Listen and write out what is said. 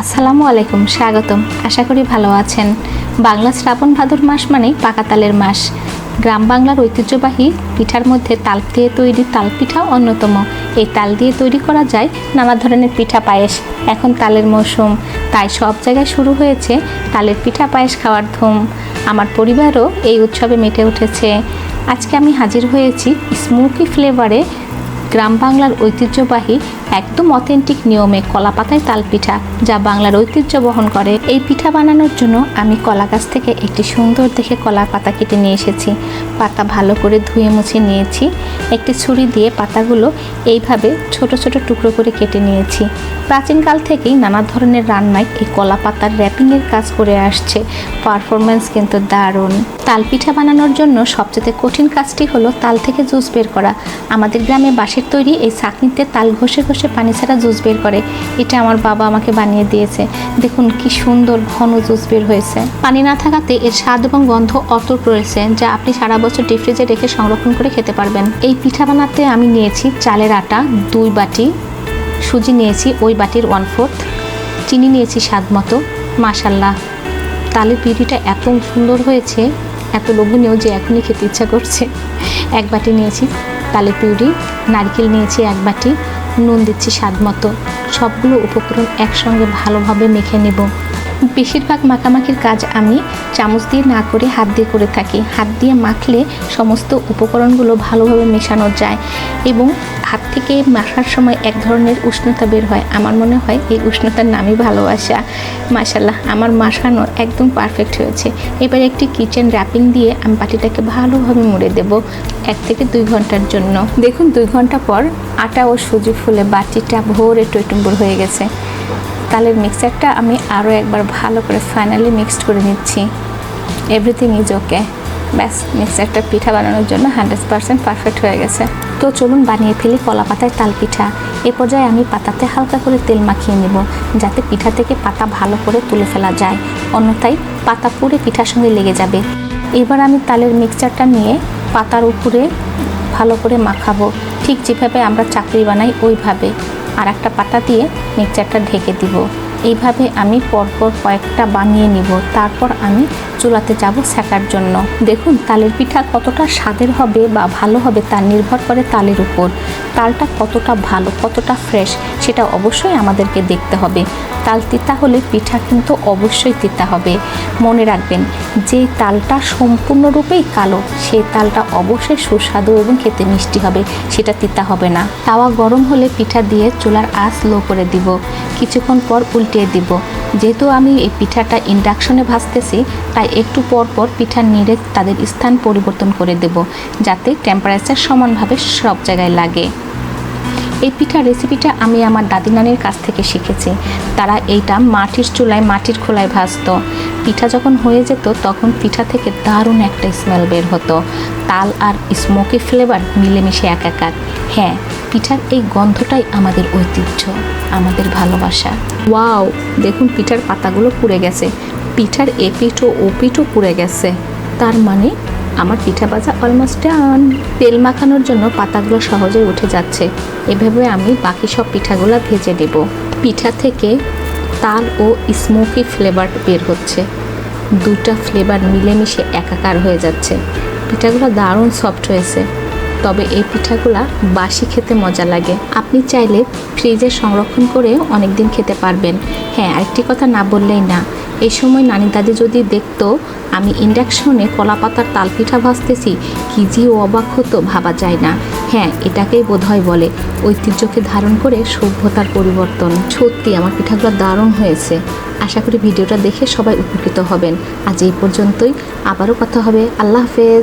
আসসালামু আলাইকুম, স্বাগতম। আশা করি ভালো আছেন। বাংলা শ্রাবণ ভাদর মাস মানেই পাকা তালের মাস। গ্রাম বাংলার ঐতিহ্যবাহী পিঠার মধ্যে তাল দিয়ে তৈরি তাল পিঠা অন্যতম। এই তাল দিয়ে তৈরি করা যায় নানা ধরনের পিঠা পায়েস। এখন তালের মৌসুম। তাই সব জায়গায় শুরু হয়েছে তালের পিঠা পায়েস খাওয়ার ধুম। আমার পরিবারও এই উৎসবে মেতে উঠেছে। আজকে আমি হাজির হয়েছি স্মোকি ফ্লেভারে গ্রাম বাংলার ঐতিহ্যবাহী একদম অথেন্টিক নিয়মে কলা পাতায় তাল পিঠা যা বাংলার ঐতিহ্য বহন করে। এই পিঠা বানানোর জন্য আমি কলা গাছ থেকে একটি সুন্দর দেখে কলার পাতা কেটে নিয়ে এসেছি। পাতা ভালো করে ধুয়ে মুছে নিয়েছি। একটি ছুরি দিয়ে পাতাগুলো এইভাবে ছোট ছোট টুকরো করে কেটে নিয়েছি। প্রাচীনকাল থেকেই নানা ধরনের রান্নায় এই কলা পাতার র্যাপিংয়ের কাজ করে আসছে। পারফরমেন্স কিন্তু দারুণ। তাল পিঠা বানানোর জন্য সবচেয়ে কঠিন কাজটি হলো তাল থেকে জুস বের করা। আমাদের গ্রামে বাঁশের তৈরি এই চাকনিতে তাল ঘষে ঘষে পানি ছাড়া জুস বের করে। এটা আমার বাবা আমাকে বানিয়ে দিয়েছে। দেখুন কি সুন্দর ঘন জুস বের হয়েছে। পানি না থাকাতে এর স্বাদ এবং গন্ধ অতুট রয়েছে, যা আপনি সারা বছর ডিপ ফ্রিজে রেখে সংরক্ষণ করে খেতে পারবেন। এই পিঠা বানাতে আমি নিয়েছি চালের আটা, দুই বাটি সুজি নিয়েছি, ওই বাটির ওয়ান ফোর্থ। চিনি নিয়েছি স্বাদ মতো। মাসাল্লাহ তালের পিউরিটা এত সুন্দর হয়েছে। এত লোভনীয় যে এখনই খেতে ইচ্ছা করছে। এক বাটি নিয়েছি তালে পিউরি, নারকেল নিয়েছি এক বাটি, নুন দিচ্ছি স্বাদ মতো। সবগুলো উপকরণ একসঙ্গে ভালোভাবে মেখে নেব। বেশিরভাগ মাখামাখির কাজ আমি চামচ দিয়ে না করে হাত দিয়ে করে থাকি। হাত দিয়ে মাখলে সমস্ত উপকরণগুলো ভালোভাবে মেশানো যায় এবং থেকে মাখার সময় এক ধরনের উষ্ণতা বের হয়। আমার মনে হয় এই উষ্ণতার নামই ভালোবাসা। মাশাল্লাহ আমার মাখানো একদম পারফেক্ট হয়েছে। এবার একটি কিচেন র্যাপিং দিয়ে আমি বাটিটাকে ভালোভাবে মুড়ে দেব এক থেকে দুই ঘণ্টার জন্য। দেখুন, দুই ঘণ্টা পর আটা ও সুজি ফুলে বাটিটা ভোরে টইটুম্বুর হয়ে গেছে। তালের মিক্সারটা আমি আরও একবার ভালো করে ফাইনালি মিক্সড করে নিচ্ছি। এভরিথিং ইজ ওকে ব্যাস মিক্সারটা পিঠা বানানোর জন্য হান্ড্রেড পারসেন্ট পারফেক্ট হয়ে গেছে। তো চলুন বানিয়ে ফেলি কলা পাতায় তাল পিঠা এ পর্যায়ে আমি পাতাতে হালকা করে তেল মাখিয়ে নেব, যাতে পিঠা থেকে পাতা ভালো করে তুলে ফেলা যায়। অন্যথায় পাতা পুড়ে পিঠার সঙ্গে লেগে যাবে। এবার আমি তালের মিক্সচারটা নিয়ে পাতার উপরে ভালো করে মাখাবো। ঠিক যেভাবে আমরা চাকরি বানাই, ওইভাবে। আর একটা পাতা দিয়ে মিক্সচারটা ঢেকে দিব। এইভাবে আমি পরপর কয়েকটা বানিয়ে নিব। তারপর আমি চুলাতে যাব সেকার জন্য। দেখুন, তালের পিঠা কতটা স্বাদের হবে বা ভালো হবে তা নির্ভর করে তালের উপর। তালটা কতটা ভালো, কতটা ফ্রেশ সেটা অবশ্যই আমাদেরকে দেখতে হবে। তাল তিতা হলে পিঠা কিন্তু অবশ্যই তিতা হবে। মনে রাখবেন, যে তালটা সম্পূর্ণরূপেই কালো সেই তালটা অবশ্যই সুস্বাদু এবং খেতে মিষ্টি হবে, সেটা তিতা হবে না। তাওয়া গরম হলে পিঠা দিয়ে চুলার আঁচ লো করে দিব। কিছুক্ষণ পর উল্টিয়ে দিব। যেহেতু আমি এই পিঠাটা ইন্ডাকশনে ভাজতেছি, তাই একটু পর পর পিঠা নেড়ে তাদের স্থান পরিবর্তন করে দেব, যাতে টেম্পারেচার সমানভাবে সব জায়গায় লাগে। এই পিঠার রেসিপিটা আমি আমার দাদি নানির কাছ থেকে শিখেছি। তারা এইটা মাটির চুলায় মাটির খোলায় ভাজতো। পিঠা যখন হয়ে যেত, তখন পিঠা থেকে দারুণ একটা স্মেল বের হতো। তাল আর স্মোকি ফ্লেভার মিলেমিশে একাকার হ্যাঁ পিঠার এই গন্ধটাই আমাদের ঐতিহ্য, আমাদের ভালোবাসা। ওয়াও, দেখুন পিঠার পাতাগুলো পুড়ে গেছে। পিঠার এপিঠো ওপিঠও পুড়ে গেছে। তার মানে আমার পিঠা ভাজা অলমোস্ট ডান তেল মাখানোর জন্য পাতাগুলো সহজেই উঠে যাচ্ছে। এভাবে আমি বাকি সব পিঠাগুলো ভেজে দেব পিঠা থেকে তাল ও স্মোকি ফ্লেভার বের হচ্ছে। দুটা ফ্লেভার মিলেমিশে একাকার হয়ে যাচ্ছে। পিঠাগুলো দারুণ সফট হয়েছে। তবে এই পিঠাগুলা বাসি খেতে মজা লাগে। আপনি চাইলে ফ্রিজে সংরক্ষণ করে অনেক দিন খেতে পারবেন। হ্যাঁ আরেকটি কথা না বললেই না। এই সময় নানি দাদি যদি দেখতো আমি ইন্ডাকশনে কলা পাতার তাল পিঠা ভাজতেছি, কি যে অবাক হতো, ভাবা যায় না। হ্যাঁ এটাকেই বোধহয় বলে। ঐতিহ্যকে ধারণ করে সভ্যতার পরিবর্তন। সত্যি, আমার পিঠাগুলো দারুণ হয়েছে। আশা করি ভিডিওটা দেখে সবাই উপকৃত হবেন। আজ এই পর্যন্তই। আবারও কথা হবে। আল্লাহ হাফেজ।